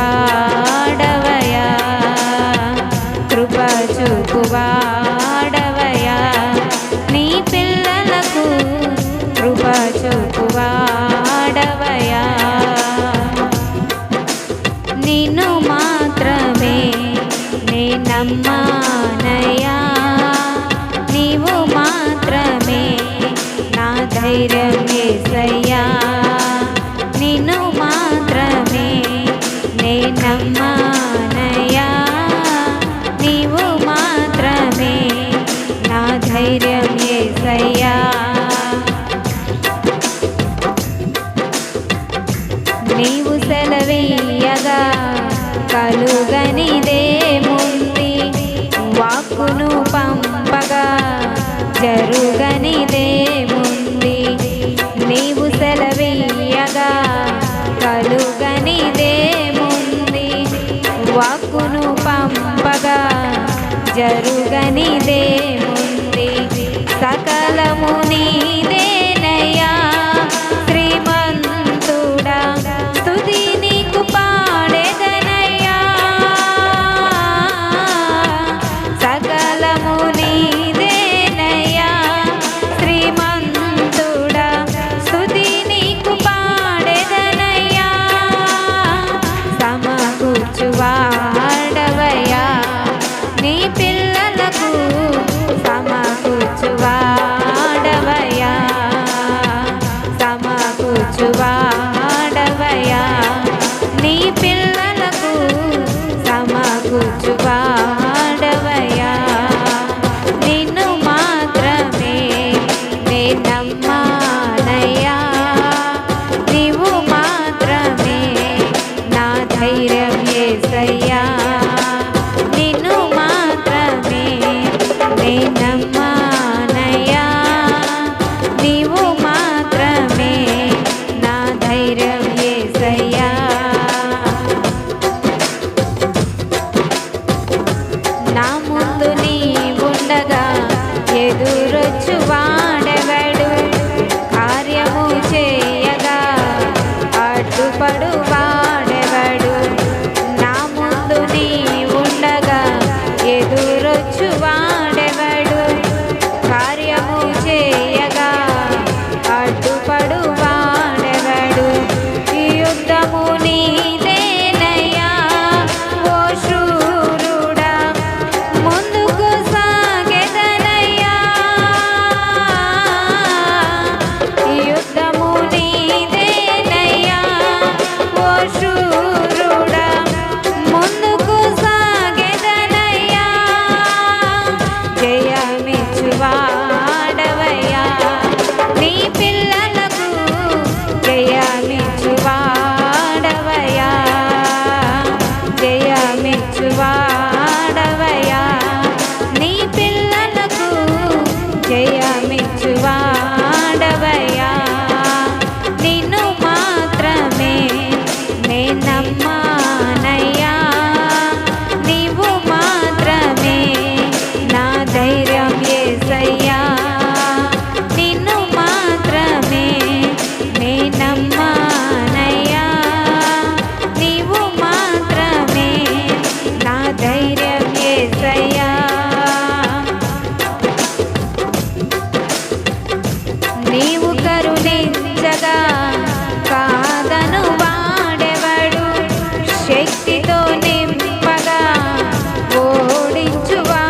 చూపువాడవయా కృప చూపువాడవయా నీ పిల్లలకు కృప చూపువాడవయా నిన్ను మాత్రమే నే నమ్మానయా? నీవు మాత్రమే నా ధైర్యం సయ్య నే నీవు మాత్రమే నా ధైర్యం ఏసయ్యా. నీవు సెలవీయగా కలుగనిదేముంది వాక్కును పంపగా జరుగనిదేముంది వాక్కును పంపగా జరుగనిదేముంది సకలము నీదేనయ్యా. to run.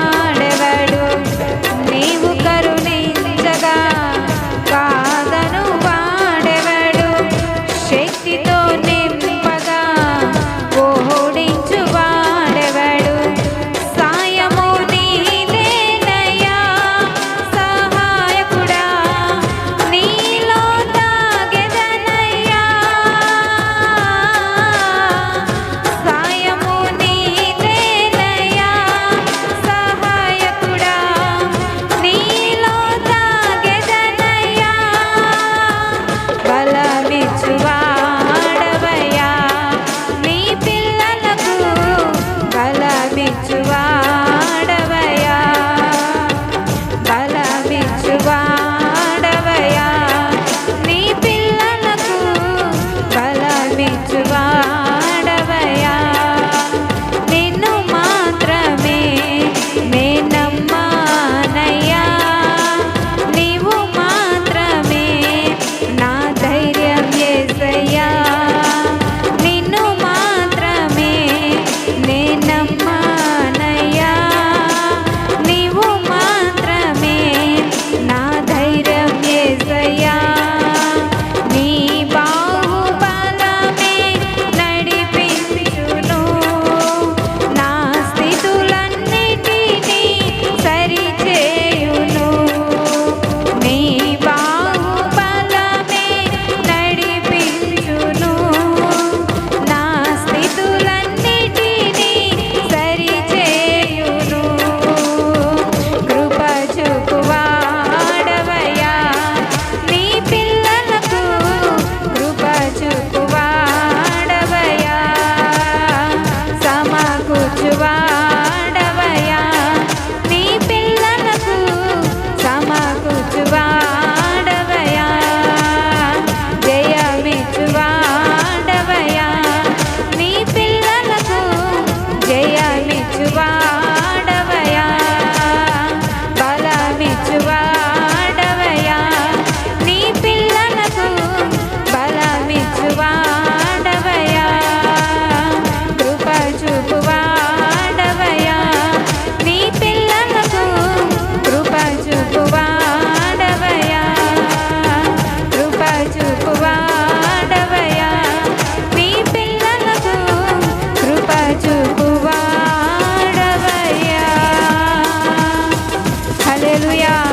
Hallelujah.